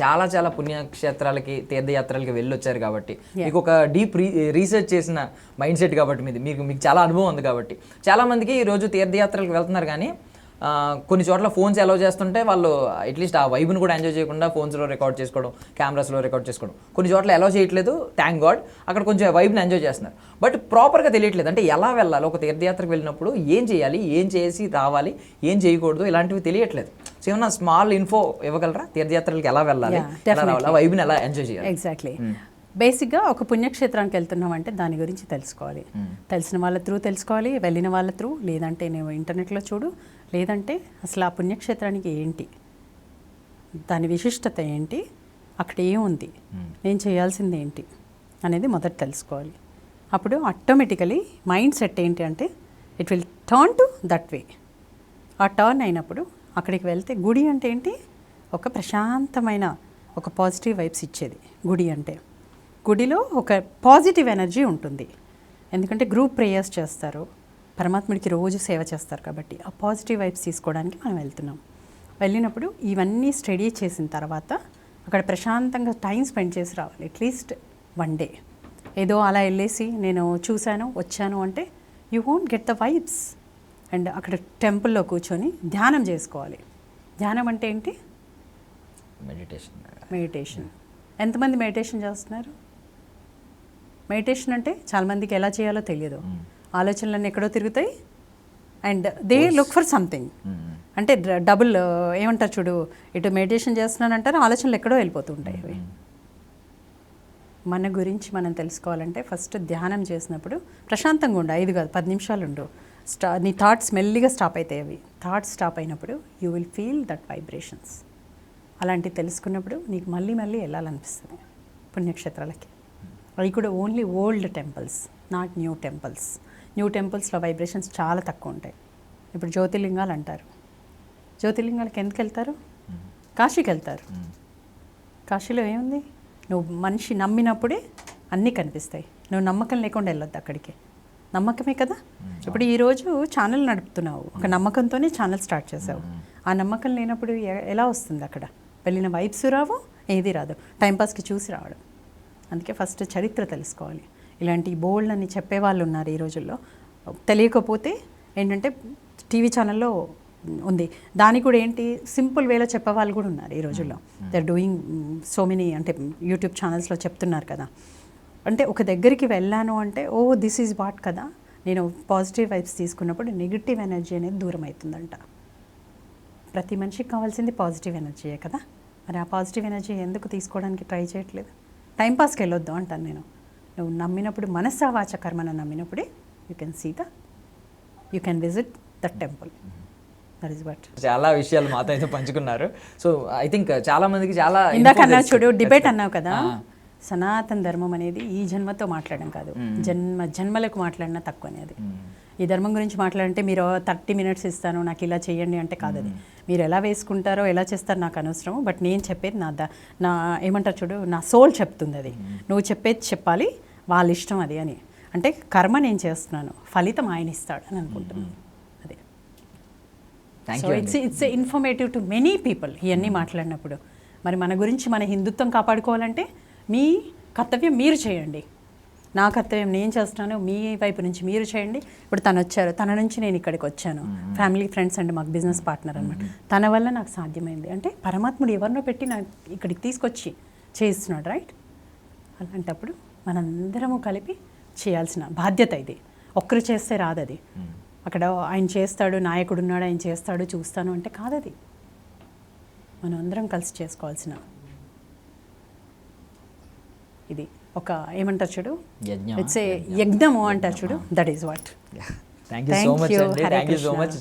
చాలా చాలా పుణ్యక్షేత్రాలకి తీర్థయాత్రలకి వెళ్ళి వచ్చారు కాబట్టి మీకు ఒక డీప్ రీసెర్చ్ చేసిన మైండ్ సెట్ కాబట్టి మీది. మీకు మీకు చాలా అనుభవం ఉంది కాబట్టి. చాలా మందికి ఈ రోజు తీర్థయాత్రలకు వెళ్తున్నారు కానీ కొన్ని చోట్ల ఫోన్స్ అలౌ చేస్తుంటే వాళ్ళు అట్లీస్ట్ ఆ వైబ్ని కూడా ఎంజాయ్ చేయకుండా ఫోన్స్లో రికార్డ్ చేసుకోవడం కెమెరాస్లో రికార్డ్ చేసుకోవడం. కొన్ని చోట్ల అలౌ చేయట్లేదు థ్యాంక్ గాడ్ అక్కడ కొంచెం వైబ్ని ఎంజాయ్ చేస్తున్నారు. బట్ ప్రాపర్గా తెలియట్లేదు. అంటే ఎలా వెళ్ళాలి? ఒక తీర్థయాత్రకు వెళ్ళినప్పుడు ఏం చేయాలి? ఏం చేసి రావాలి? ఏం చేయకూడదు? ఇలాంటివి తెలియట్లేదు. సో ఏమన్నా స్మాల్ ఇన్ఫో ఇవ్వగలరా? తీర్థయాత్రలకు ఎలా వెళ్ళాలి? వైబ్ని ఎలా ఎంజాయ్ చేయాలి? ఎగ్జాక్ట్లీ బేసిక్గా ఒక పుణ్యక్షేత్రానికి వెళ్తున్నాం అంటే దాని గురించి తెలుసుకోవాలి. తెలిసిన వాళ్ళ త్రూ తెలుసుకోవాలి వెళ్ళిన వాళ్ళ త్రూ లేదంటే నువ్వు ఇంటర్నెట్లో చూడు లేదంటే అసలు ఆ పుణ్యక్షేత్రానికి ఏంటి? దాని విశిష్టత ఏంటి? అక్కడ ఏముంది? నేను చేయాల్సింది ఏంటి? అనేది మొదట తెలుసుకోవాలి. అప్పుడు ఆటోమేటికలీ మైండ్ సెట్ ఏంటి అంటే it will turn to that way ఆ టర్న్ అయినప్పుడు అక్కడికి వెళ్తే గుడి అంటే ఏంటి? ఒక ప్రశాంతమైన ఒక పాజిటివ్ వైబ్స్ ఇచ్చేది గుడి అంటే. గుడిలో ఒక పాజిటివ్ ఎనర్జీ ఉంటుంది. ఎందుకంటే గ్రూప్ ప్రేయర్స్ చేస్తారు. పరమాత్ముడికి రోజు సేవ చేస్తారు కాబట్టి ఆ పాజిటివ్ వైబ్స్ తీసుకోవడానికి మనం వెళ్తున్నాం. వెళ్ళినప్పుడు ఇవన్నీ స్టడీ చేసిన తర్వాత అక్కడ ప్రశాంతంగా టైం స్పెండ్ చేసి రావాలి. అట్లీస్ట్ వన్ డే ఏదో అలా వెళ్ళేసి నేను చూశాను వచ్చాను అంటే you won't get the vibes and అక్కడ టెంపుల్లో కూర్చొని ధ్యానం చేసుకోవాలి. ధ్యానం అంటే ఏంటి? మెడిటేషన్. మెడిటేషన్. ఎంతమంది మెడిటేషన్ చేస్తున్నారు? మెడిటేషన్ అంటే చాలామందికి ఎలా చేయాలో తెలియదు. ఆలోచనలన్నీ ఎక్కడో తిరుగుతాయి. And they look for something అంటే డబుల్ ఏమంటారు చూడు ఇటు మెడిటేషన్ చేస్తున్నాను అంటారు ఆలోచనలు ఎక్కడో వెళ్ళిపోతూ ఉంటాయి అవి మన గురించి మనం తెలుసుకోవాలంటే ఫస్ట్ ధ్యానం చేసినప్పుడు ప్రశాంతంగా ఉండు ఐదు కాదు పది నిమిషాలు ఉండు. స్టా నీ థాట్స్ మెల్లిగా స్టాప్ అవుతాయి అవి. థాట్స్ స్టాప్ అయినప్పుడు you will feel that vibrations. అలాంటివి తెలుసుకున్నప్పుడు నీకు మళ్ళీ మళ్ళీ వెళ్ళాలనిపిస్తుంది పుణ్యక్షేత్రాలకి. అవి కూడా only old temples not new temples. New టెంపుల్స్లో vibrations చాలా తక్కువ ఉంటాయి. ఇప్పుడు జ్యోతిర్లింగాలు అంటారు. జ్యోతిర్లింగాలకు ఎందుకు వెళ్తారు? కాశీకి వెళ్తారు. కాశీలో ఏముంది? నువ్వు మనిషి నమ్మినప్పుడే అన్నీ కనిపిస్తాయి. నువ్వు నమ్మకం లేకుండా వెళ్ళొద్దు అక్కడికి. నమ్మకమే కదా? ఇప్పుడు ఈరోజు ఛానల్ నడుపుతున్నావు. ఒక నమ్మకంతోనే ఛానల్ స్టార్ట్ చేసావు. ఆ నమ్మకం లేనప్పుడు ఎలా వస్తుంది అక్కడ? వెళ్ళిన వైబ్స్ రావు ఏది రాదు. టైంపాస్కి చూసి రావడం. అందుకే ఫస్ట్ చరిత్ర తెలుసుకోవాలి. ఇలాంటి బోల్డ్ అని చెప్పేవాళ్ళు ఉన్నారు ఈ రోజుల్లో. తెలియకపోతే ఏంటంటే టీవీ ఛానల్లో ఉంది. దానికి కూడా ఏంటి? సింపుల్ వేలో చెప్పేవాళ్ళు కూడా ఉన్నారు ఈ రోజుల్లో. They are doing so many అంటే యూట్యూబ్ ఛానల్స్లో చెప్తున్నారు కదా. అంటే ఒక దగ్గరికి వెళ్ళాను అంటే ఓ దిస్ ఈజ్ వాట్ కదా. నేను పాజిటివ్ వైబ్స్ తీసుకున్నప్పుడు నెగిటివ్ ఎనర్జీ అనేది దూరం అవుతుందంట ప్రతి మనిషికి కావాల్సింది పాజిటివ్ ఎనర్జీయే కదా. మరి ఆ పాజిటివ్ ఎనర్జీ ఎందుకు తీసుకోవడానికి ట్రై చేయట్లేదు? టైంపాస్కి వెళ్ళొద్దు అంటాను నేను. నువ్వు నమ్మినప్పుడు మనస్సా వాచ కర్మను నమ్మినప్పుడే you can see the you can visit the temple that but చాలా విషయాలు మాతో అయితే పంచుకున్నారు. సో ఐ థింక్ చాలా మందికి చాలా ఇందాక తెలుసు. చూడు డిబేట్ అన్నావు కదా. సనాతన ధర్మం అనేది ఈ జన్మతో మాట్లాడడం కాదు. జన్మ జన్మలకు మాట్లాడినా తక్కువ అనేది. ఈ ధర్మం గురించి మాట్లాడంటే మీరు థర్టీ మినిట్స్ ఇస్తాను నాకు ఇలా చేయండి అంటే కాదు అది. మీరు ఎలా వేసుకుంటారో ఎలా చేస్తారో నాకు అనవసరం బట్ నేను చెప్పేది నా ద నా ఏమంటారు చూడు నా సోల్ చెప్తుంది అది. నువ్వు చెప్పేది చెప్పాలి వాళ్ళ ఇష్టం అది అని. అంటే కర్మ నేను చేస్తున్నాను ఫలితం ఆయన ఇస్తాడు అని అనుకుంటున్నాను. అదే. So it's it's informative to many people ఇవన్నీ మాట్లాడినప్పుడు. మరి మన గురించి మన హిందుత్వం కాపాడుకోవాలంటే మీ కర్తవ్యం మీరు చేయండి. నా కర్తవ్యం నేను చేస్తున్నాను మీ వైపు నుంచి మీరు చేయండి. ఇప్పుడు తను వచ్చారు తన నుంచి నేను ఇక్కడికి వచ్చాను. ఫ్యామిలీ ఫ్రెండ్స్ అండ్ మాకు బిజినెస్ పార్ట్నర్ అనమాట తన వల్ల నాకు సాధ్యమైంది. అంటే పరమాత్ముడు ఎవరినో పెట్టి నాకు ఇక్కడికి తీసుకొచ్చి చేయిస్తున్నాడు రైట్ అలాంటప్పుడు మనందరము కలిపి చేయాల్సిన బాధ్యత ఇది. ఒక్కరు చేస్తే రాదు అది అక్కడ ఆయన చేస్తాడు నాయకుడు ఉన్నాడు ఆయన చేస్తాడు చూస్తాను అంటే కాదది. మనం అందరం కలిసి చేసుకోవాల్సిన ఇది ఒక ఏమంటారు చూడు? ఇట్స్ ఏ యజ్ఞము? అంటారు చూడు. That is what thank you so much thank you so. Much